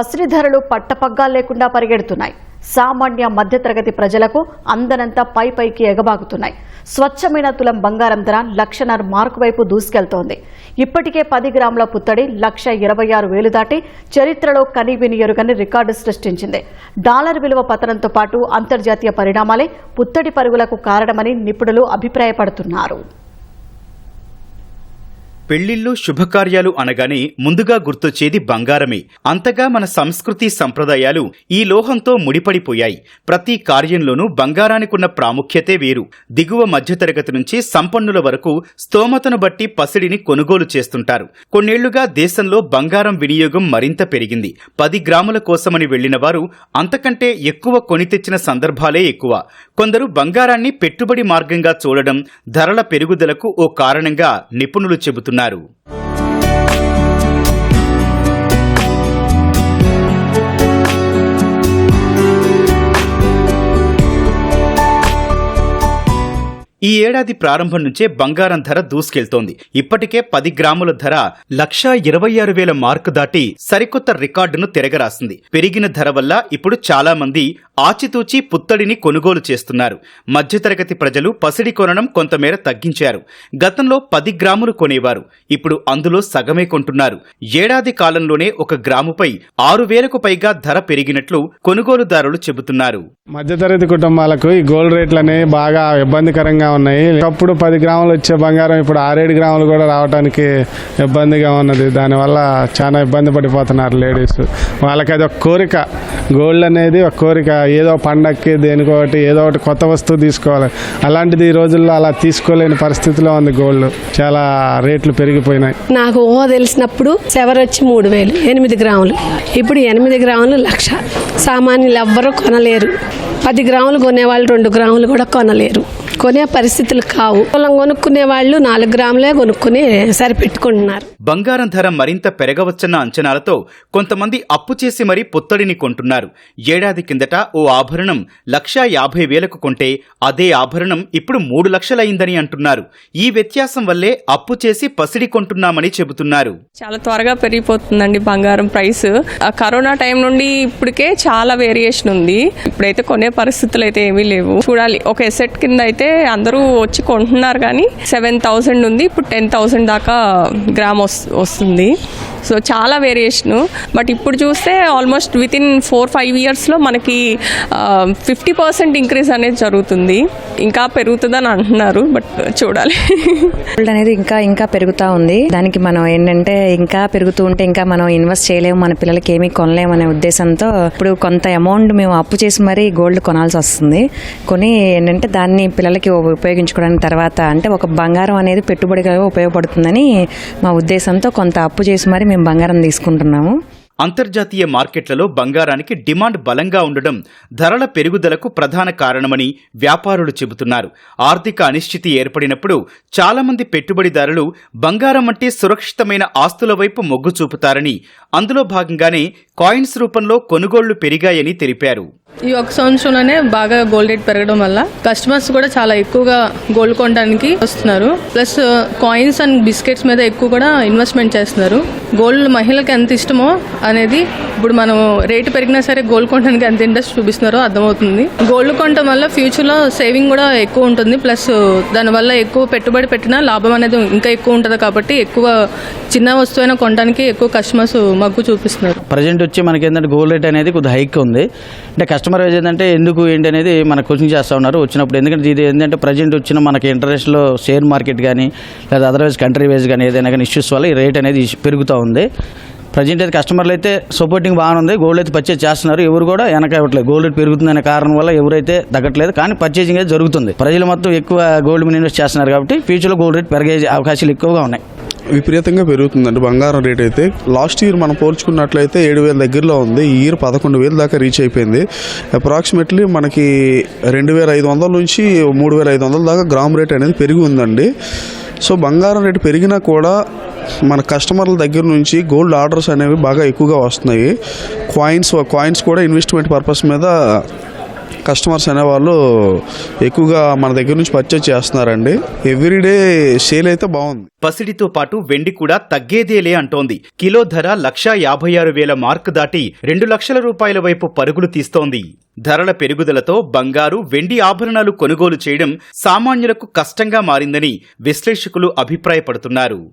పసిడి ధరలు పట్టపగ్గాలు లేకుండా పరిగెడుతున్నాయి. సామాన్య మధ్యతరగతి ప్రజలకు అందనంత పై పైకి ఎగబాగుతున్నాయి. స్వచ్ఛమైన తులం బంగారం ధర లక్షన్నర మార్కు వైపు దూసుకెళ్తోంది. ఇప్పటికే పది గ్రాముల పుత్తడి లక్ష ఇరవై ఆరు వేలు దాటి చరిత్రలో కనీవిని ఎరుగని రికార్డు సృష్టించింది. డాలర్ విలువ పతనంతో పాటు అంతర్జాతీయ పరిణామాలే పుత్తడి పరుగులకు కారణమని నిపుణులు అభిప్రాయపడుతున్నారు. పెళ్ళిళ్ళు శుభకార్యాలు అనగానే ముందుగా గుర్తొచ్చేది బంగారమే. అంతగా మన సంస్కృతి సంప్రదాయాలు ఈ లోహంతో ముడిపడిపోయాయి. ప్రతి కార్యంలోనూ బంగారానికున్న ప్రాముఖ్యతే వేరు. దిగువ మధ్యతరగతి నుంచి సంపన్నుల వరకు స్తోమతను బట్టి పసిడిని కొనుగోలు చేస్తుంటారు. కొన్నేళ్ళుగా దేశంలో బంగారం వినియోగం మరింత పెరిగింది. పది గ్రాముల కోసమని వెళ్ళిన వారు అంతకంటే ఎక్కువ కొని తెచ్చిన సందర్భాలే ఎక్కువ. కొందరు బంగారాన్ని పెట్టుబడి మార్గంగా చూడడం ధరల పెరుగుదలకు ఓ కారణంగా నిపుణులు చెబుతున్నారు. ఈ ఏడాది ప్రారంభం నుంచే బంగారం ధర దూసుకెళ్తోంది. ఇప్పటికే పది గ్రాముల ధర లక్షా ఇరవై ఆరు వేల మార్కు దాటి సరికొత్త రికార్డును తిరగరాసింది. పెరిగిన ధర వల్ల ఇప్పుడు చాలా మంది ఆచితూచి పుత్తడిని కొనుగోలు చేస్తున్నారు. మధ్యతరగతి ప్రజలు పసిడి కొనడం కొంతమేర తగ్గించారు. గతంలో పది గ్రాములు కొనేవారు. ఇప్పుడు అందులో సగమే కొంటున్నారు. ఏడాది కాలంలోనే ఒక గ్రాముపై ఆరు వేలకు పైగా ధర పెరిగినట్లు కొనుగోలుదారులు చెబుతున్నారు. మధ్యతరగతి కుటుంబాలకు ఈ గోల్డ్ రేట్లనే బాగా ఇబ్బందికరంగా ఉన్నాయి. ఒకప్పుడు పది గ్రాములు వచ్చే బంగారం ఇప్పుడు ఆరేడు గ్రాములు కూడా రావడానికి ఇబ్బందిగా ఉన్నది. దానివల్ల చాలా ఇబ్బంది పడిపోతున్నారు లేడీస్. వాళ్ళకి అది ఒక కోరిక. గోల్డ్ అనేది ఒక కోరిక. ఏదో పండక్కి దేనికోటి ఏదో ఒకటి కొత్త వస్తువు తీసుకోవాలి. అలాంటిది ఈ రోజుల్లో అలా తీసుకోలేని పరిస్థితిలో ఉంది గోల్డ్. చాలా రేట్లు పెరిగిపోయినాయి. నాకు ఊహ తెలిసినప్పుడు సెవర్ వచ్చి మూడు వేలు ఎనిమిది గ్రాములు. ఇప్పుడు ఎనిమిది గ్రాములు లక్ష. సామాన్యులు ఎవ్వరూ కొనలేరు. పది గ్రాములు కొనేవాళ్ళు రెండు గ్రాములు కూడా కొనలేరు. కొనే పరిస్థితులు కావు. పొలం కొనుక్కునే వాళ్ళు నాలుగు గ్రాములే కొనుక్కుని సరిపెట్టుకుంటున్నారు. బంగారం ధర మరింత పెరగవచ్చన్న అంచనాలతో కొంతమంది అప్పు చేసి మరీ పుత్తడిని కొంటున్నారు. ఏడాది కిందట ఓ ఆభరణం లక్షా యాభై వేలకు కొంటే అదే ఆభరణం ఇప్పుడు మూడు లక్షలయిందని అంటున్నారు. ఈ వ్యత్యాసం వల్లే అప్పు చేసి పసిడి కొంటున్నామని చెబుతున్నారు. చాలా త్వరగా పెరిగిపోతుందండి బంగారం ప్రైస్. ఆ కరోనా టైం నుండి ఇప్పటికే చాలా వేరియేషన్ ఉంది. ఇప్పుడైతే కొనే పరిస్థితులు అయితే ఏమీ లేవు. చూడాలి ఒక ఎసెట్ కింద అయితే అందరూ వచ్చి కొంటున్నారు కానీ సెవెన్ థౌసండ్ ఉంది. ఇప్పుడు టెన్ థౌసండ్ దాకా గ్రామ్ వస్తుంది. సో చాలా వేరియేషను బట్ ఇప్పుడు చూస్తే almost with in four five ఇయర్స్లో మనకి ఫిఫ్టీ పర్సెంట్ ఇంక్రీజ్ అనేది జరుగుతుంది. ఇంకా పెరుగుతుందని అంటున్నారు బట్ చూడాలి. గోల్డ్ అనేది ఇంకా ఇంకా పెరుగుతూ ఉంది. దానికి మనం ఏంటంటే ఇంకా పెరుగుతూ ఉంటే ఇంకా మనం ఇన్వెస్ట్ చేయలేము మన పిల్లలకి ఏమీ కొనలేము అనే ఉద్దేశంతో ఇప్పుడు కొంత అమౌంట్ మేము అప్పు చేసి మరీ గోల్డ్ కొనాల్సి వస్తుంది. కొని ఏంటంటే దాన్ని పిల్లలకి ఉపయోగించుకోవడానికి తర్వాత అంటే ఒక బంగారం అనేది పెట్టుబడిగా ఉపయోగపడుతుందని మా ఉద్దేశంతో కొంత అప్పు చేసి మరి మేము బంగారం తీసుకుంటున్నాము. అంతర్జాతీయ మార్కెట్లలో బంగారానికి డిమాండ్ బలంగా ఉండడం ధరల పెరుగుదలకు ప్రధాన కారణమని వ్యాపారులు చెబుతున్నారు. ఆర్థిక అనిశ్చితి ఏర్పడినప్పుడు చాలామంది పెట్టుబడిదారులు బంగారం అంటే సురక్షితమైన ఆస్తుల వైపు మొగ్గు చూపుతారని అందులో భాగంగానే కాయిన్స్ రూపంలో కొనుగోళ్ళు పెరిగాయని తెలిపారు. ఈ ఒక సంవత్సరంలోనే బాగా గోల్డ్ రేట్ పెరగడం వల్ల కస్టమర్స్ కూడా చాలా ఎక్కువగా గోల్డ్ కొనడానికి వస్తున్నారు. ప్లస్ కాయిన్స్ అండ్ బిస్కెట్స్ మీద ఎక్కువ కూడా ఇన్వెస్ట్మెంట్ చేస్తున్నారు. గోల్డ్ మహిళలకు ఎంత ఇష్టమో అనేది ఇప్పుడు మనం రేటు పెరిగినా సరే గోల్డ్ కొనడానికి ఎంత ఇంట్రెస్ట్ చూపిస్తున్నారో అర్థమవుతుంది. గోల్డ్ కొనడం వల్ల ఫ్యూచర్లో సేవింగ్ కూడా ఎక్కువ ఉంటుంది. ప్లస్ uh, దానివల్ల ఎక్కువ పెట్టుబడి పెట్టినా లాభం అనేది ఇంకా ఎక్కువ ఉంటుంది కాబట్టి ఎక్కువ చిన్న వస్తువైనా కొనడానికి ఎక్కువ కస్టమర్స్ మగ్గు చూపిస్తున్నారు. ప్రజెంట్ వచ్చి మనకి ఏంటంటే గోల్డ్ రేట్ అనేది కొద్దిగా హైక్ ఉంది. అంటే కస్టమర్ వైజ్ ఏంటంటే ఎందుకు ఏంటి అనేది మనకు క్వశ్చన్ చేస్తూ ఉన్నారు. వచ్చినప్పుడు ఎందుకంటే ఇది ఏంటంటే ప్రజెంట్ వచ్చిన మనకి ఇంటర్నేషనల్ షేర్ మార్కెట్ కానీ లేదా అదర్వైజ్ కంట్రీ వైజ్ కానీ ఏదైనా కానీ ఇష్యూస్ వల్ల ఈ రేట్ అనేది పెరుగుతూ ఉంది. ప్రజెంట్ అయితే కస్టమర్లు అయితే సపోర్టింగ్ బాగానే ఉంది. గోల్డ్ అయితే పర్చేజ్ చేస్తున్నారు. ఎవరు కూడా వెనక ఇవ్వట్లేదు గోల్డ్ రేట్ పెరుగుతుందనే కారణం వల్ల ఎవరైతే తగ్గట్లేదు. కానీ పర్చేజింగ్ అయితే జరుగుతుంది. ప్రజలు మొత్తం ఎక్కువ గోల్డ్ మీద ఇన్వెస్ట్ చేస్తున్నారు కాబట్టి ఫ్యూచర్లో గోల్డ్ రేట్ పెరిగే అవకాశాలు ఎక్కువగా ఉన్నాయి. విపరీతంగా పెరుగుతుందండి. బంగారం రేట్ అయితే లాస్ట్ ఇయర్ మనం పోల్చుకున్నట్లయితే ఏడు వేల దగ్గరలో ఉంది. ఈ ఇయర్ పదకొండు వేల దాకా రీచ్ అయిపోయింది. అప్రాక్సిమేట్లీ మనకి రెండు వేల ఐదు వందల నుంచి మూడు వేల ఐదు వందల దాకా గ్రామ్ రేట్ అనేది పెరిగి ఉందండి. సో బంగారం రేటు పెరిగినా కూడా మన కస్టమర్ల దగ్గర నుంచి గోల్డ్ ఆర్డర్స్ అనేవి బాగా ఎక్కువగా వస్తున్నాయి. కాయిన్స్ కాయిన్స్ కూడా ఇన్వెస్ట్మెంట్ పర్పస్ మీద కస్టమర్స్ అనేవాళ్ళు ఎక్కువగా మన దగ్గర నుంచి పర్చేజ్ చేస్తున్నారండి. ఎవ్రీడే సేల్ అయితే బాగుంది. పసిడితో పాటు వెండి కూడా తగ్గేదేలే అంటోంది. కిలో ధర లక్షా యాభై ఆరు వేల మార్క్ దాటి రెండు లక్షల రూపాయల వైపు పరుగులు తీస్తోంది. ధరల పెరుగుదలతో బంగారు వెండి ఆభరణాలు కొనుగోలు చేయడం సామాన్యులకు కష్టంగా మారిందని విశ్లేషకులు అభిప్రాయపడుతున్నారు.